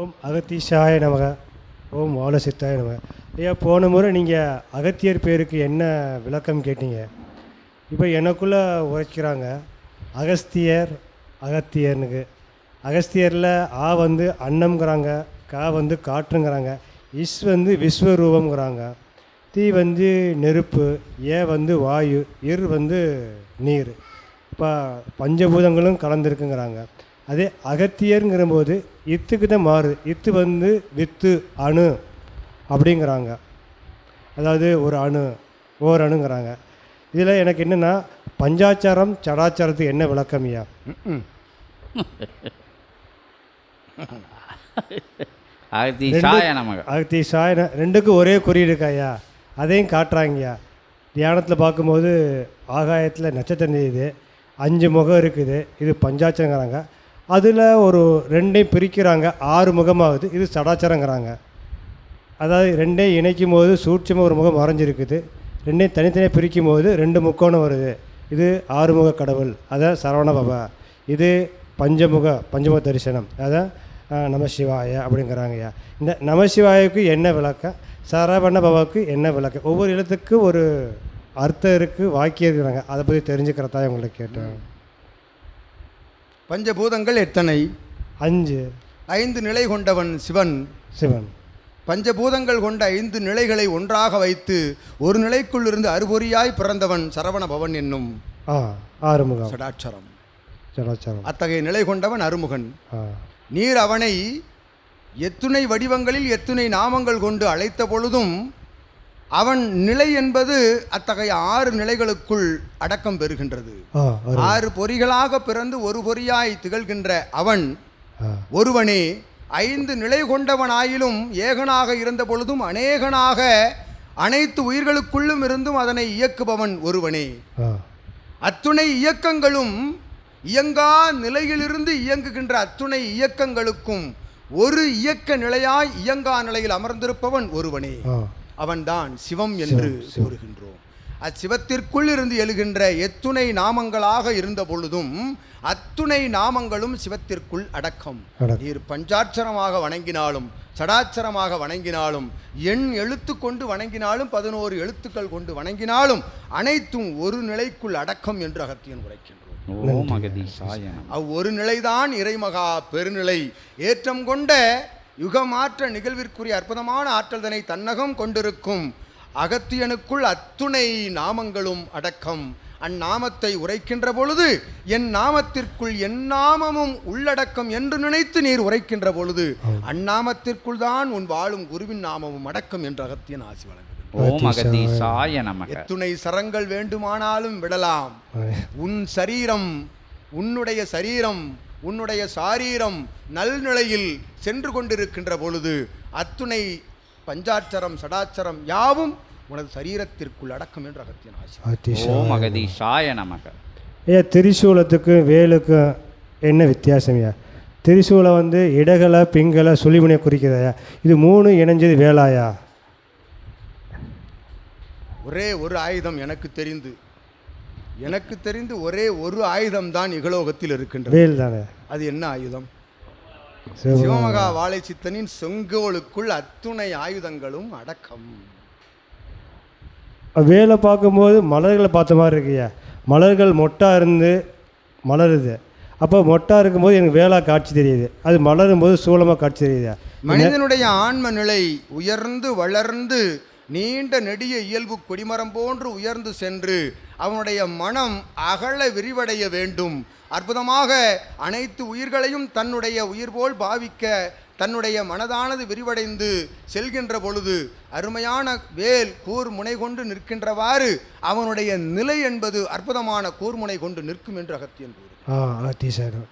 ஓம் அகத்தீஷாய நமக. ஓம் வாலசித்தாய நமக. ஐயா போன முறை நீங்கள் அகத்தியர் பேருக்கு என்ன விளக்கம் கேட்டீங்க? இப்போ எனக்குள்ளே உரைக்கிறாங்க அகஸ்தியர் அகத்தியர்னுக்கு. அகஸ்தியரில் ஆ வந்து அன்னம்ங்கிறாங்க கா வந்து காற்றுங்கிறாங்க இஸ் வந்து விஸ்வரூபம்ங்கிறாங்க தீ வந்து நெருப்பு ஏ வந்து வாயு இர் வந்து நீர். இப்போ பஞ்சபூதங்களும் கலந்துருக்குங்கிறாங்க. அதே அகத்தியருங்கிறபோது இத்துக்கு தான் மாறுது இத்து வந்து வித்து அணு அப்படிங்கிறாங்க. அதாவது ஒரு அணு ஓர் அணுங்கிறாங்க. இதில் எனக்கு என்னென்னா பஞ்சாச்சாரம் சடாச்சாரத்துக்கு என்ன விளக்கம் ஐயா? அகதீஷாய நமக. அகத்தி சாயன ரெண்டுக்கும் ஒரே குறி இருக்கா ஐயா? அதையும் காட்டுறாங்கய்யா தியானத்தில் பார்க்கும்போது ஆகாயத்தில் நட்சத்திரம் தெரியுது. அஞ்சு முகம் இருக்குது. இது பஞ்சாச்சரங்கிறாங்க அதில் ஒரு ரெண்டையும் பிரிக்கிறாங்க. ஆறு முகமாகுது. இது சடாச்சரங்கிறாங்க. அதாவது ரெண்டையும் இணைக்கும் போது சூட்சமாக ஒரு முகம் மறைஞ்சிருக்குது ரெண்டையும் தனித்தனியாக பிரிக்கும் போது ரெண்டு முக்கோணம் வருது. இது ஆறுமுக கடவுள். அதான் சரவண பாபா. இது பஞ்சமுக பஞ்சமுக தரிசனம். அதான் நமசிவாய அப்படிங்கிறாங்கய்யா இந்த நமசிவாயக்கு என்ன விளக்கம் சரவண பவாவுக்கு என்ன விளக்கம் ஒவ்வொரு இடத்துக்கும் ஒரு அர்த்தம் இருக்குது வாக்கியம் இருக்கிறாங்க. அதை பற்றி தெரிஞ்சுக்கிறதா உங்களை கேட்டேன். பஞ்சபூதங்கள் எத்தனை? அஞ்சு. ஐந்து நிலை கொண்டவன் சிவன். சிவன். பஞ்சபூதங்கள் கொண்ட ஐந்து நிலைகளை ஒன்றாக வைத்து ஒரு நிலைக்குள் இருந்து அறுபொறியாய் பிறந்தவன் சரவண பவன் என்னும் ஆறுமுகம். சடாட்சரம். சடாச்சாரம் அத்தகைய நிலை கொண்டவன் அருமுகன் நீர் அவனை எத்துணை வடிவங்களில் எத்துணை நாமங்கள் கொண்டு அழைத்த பொழுதும் அவன் நிலை என்பது அத்தகைய ஆறு நிலைகளுக்குள் அடக்கம் பெறுகின்றது. ஆறு பொறிகளாக பிறந்து ஒரு பொறியாய் திகழ்கின்ற அவன் ஒருவனே ஐந்து நிலை கொண்டவனாயிலும் ஏகனாக இருந்த பொழுதும் அநேகனாக அனைத்து உயிர்களுக்குள்ளும் இருந்தும் அதனை இயக்குபவன் ஒருவனே. அத்துணை இயக்கங்களும் இயங்கா நிலையிலிருந்து இயங்குகின்ற அத்துணை இயக்கங்களுக்கும் ஒரு இயக்க நிலையாய் இயங்கா நிலையில் அமர்ந்திருப்பவன் ஒருவனே. அவன்தான் சிவம் என்று கூறுகின்றோம். அச்சிவத்திற்குள் இருந்து எழுகின்ற எத்துணை நாமங்களாக இருந்த பொழுதும் அத்துணை நாமங்களும் சிவத்திற்குள் அடக்கம். நீர் பஞ்சாட்சரமாக வணங்கினாலும் சடாட்சரமாக வணங்கினாலும் எண் எழுத்து கொண்டு வணங்கினாலும் பதினோரு எழுத்துக்கள் கொண்டு வணங்கினாலும் அனைத்தும் ஒரு நிலைக்குள் அடக்கம் என்று அகத்தியன் உரைக்கின்றோம். அவ்வொரு நிலைதான் இறைமகா பெருநிலை. ஏற்றம் கொண்ட யுகமாற்ற நிகழ்விற்குரிய அற்புதமான ஆற்றல்தனை தன்னகம் கொண்டிருக்கும் அகத்தியனுக்குள் அத்துணை நாமங்களும் அடக்கம். அந்நாமத்தை உரைக்கின்ற பொழுது என் நாமத்திற்குள் என் நாமமும் உள்ளடக்கம் என்று நினைத்து நீர் உரைக்கின்ற பொழுது அந்நாமத்திற்குள் தான் உன் வாழும் குருவின் நாமமும் அடக்கம் என்று அகத்தியன் ஆசி வழங்குகிறது ஓம் அகதீஷாய நமக. எத்துணை சரங்கள் வேண்டுமானாலும் விடலாம். உன் சரீரம் உன்னுடைய சரீரம் உன்னுடைய சாரீரம் நல்நிலையில் சென்று கொண்டிருக்கின்ற பொழுது அத்துணை பஞ்சாட்சரம் சடாட்சரம் யாவும் உனது சரீரத்திற்குள் அடக்கம் என்று அகத்தியன் ஆசி ஓம் அகதீஷாய நமக. ஐயா திரிசூலத்துக்கும் வேலுக்கும் என்ன வித்தியாசம் ஐயா? திரிசூலம் வந்து இடகலை பிங்கலை சுழிமுனையை குறிக்கிறதா இது மூணு இணைஞ்சது வேலாயா? ஒரே ஒரு ஆயுதம் எனக்கு தெரிந்து எனக்கு தெரிந்து ஒரே ஒரு ஆயுதம் தான் இகலோகத்தில் இருக்கின்றது. வேல் தானே அது என்ன ஆயுதம்? சிவ- சிவமகா வாழை சித்தனின் செங்கோலுக்குள் அத்துணை ஆயுதங்களும் அடக்கம். வேலை பார்க்கும்போது மலர்களை பார்த்த மாதிரி இருக்குய்யா? மலர்கள் மொட்டாக இருந்து மலருது. அப்போ மொட்டாக இருக்கும்போது எனக்கு வேலா காட்சி தெரியுது. அது மலரும் போது சூலமாக காட்சி தெரியுதா? மனிதனுடைய ஆன்ம நிலை உயர்ந்து வளர்ந்து நீண்ட நெடிய இயல்பு கொடிமரம் போன்று உயர்ந்து சென்று அவனுடைய மனம் அகல விரிவடைய வேண்டும். அற்புதமாக அனைத்து உயிர்களையும் தன்னுடைய உயிர் போல் பாவிக்க தன்னுடைய மனதானது விரிவடைந்து செல்கின்ற பொழுது அருமையான வேல் கூர்முனை கொண்டு நிற்கின்றவாறு அவனுடைய நிலை என்பது அற்புதமான கூர்முனை கொண்டு நிற்கும் என்று அகத்தியன் கூறு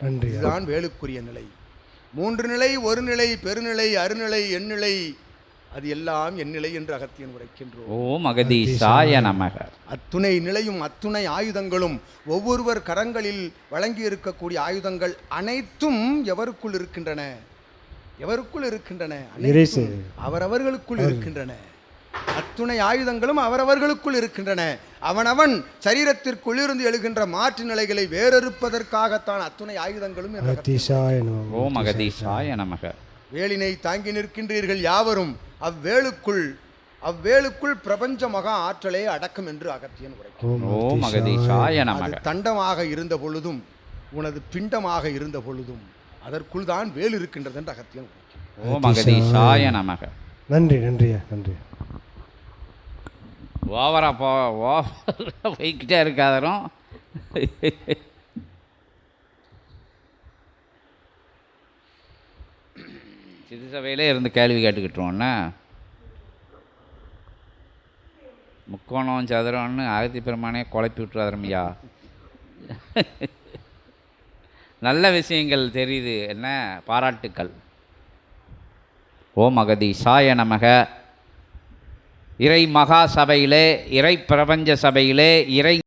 நன்றி. இதுதான் வேலுக்குரிய நிலை. மூன்று நிலை ஒரு நிலை பெருநிலை அருநிலை எண்ணிலை அது எல்லாம் என் நிலை என்று அகத்தியன் உரைக்கின்றோம். ஓம் அகதீஷாய நமக. அத்துணை நிலையும் அத்துணை ஆயுதங்களும் ஒவ்வொருவர் கரங்களில் வழங்கி இருக்கக்கூடிய ஆயுதங்கள் அனைத்தும் எவருக்குள் இருக்கின்றன? எவருக்குள் இருக்கின்றன? அவரவர்களுக்குள் இருக்கின்றன. அத்துணை ஆயுதங்களும் அவரவர்களுக்குள் இருக்கின்றன. அவனவன் சரீரத்திற்குள் இருந்து எழுகின்ற மாற்று நிலைகளை வேறறுப்பதற்காகத்தான் அத்துணை ஆயுதங்களும் ஓம் அகதீஷாய நமக. வேலினை தாங்கி நிற்கின்றீர்கள் யாவரும். அவ்வேளுக்குள் அவ்வேளுக்குள் பிரபஞ்ச மகா ஆற்றலே அடக்கம் என்று அகத்தியன் உரைக்கும் தண்டமாக இருந்த பொழுதும் உனது பிண்டமாக இருந்த பொழுதும் அதற்குள் தான் வேல் இருக்கின்றது என்று அகத்தியன் உரைக்கும் நன்றி நன்றியா நன்றி. ஓவரா போ ஓவரா போய்கிட்டே இருக்காதரும் சிறு சபையிலே இருந்து கேள்வி கேட்டுக்கிட்டோம்னா முக்கோணம் சதுரம்னு அகத்தி பெருமானே குழப்பி விட்டுறாதரமையா நல்ல விஷயங்கள் தெரியுது. என்ன? பாராட்டுக்கள். ஓம் அகதி சாய நமக. இறை மகா சபையிலே இறை பிரபஞ்ச சபையிலே இறை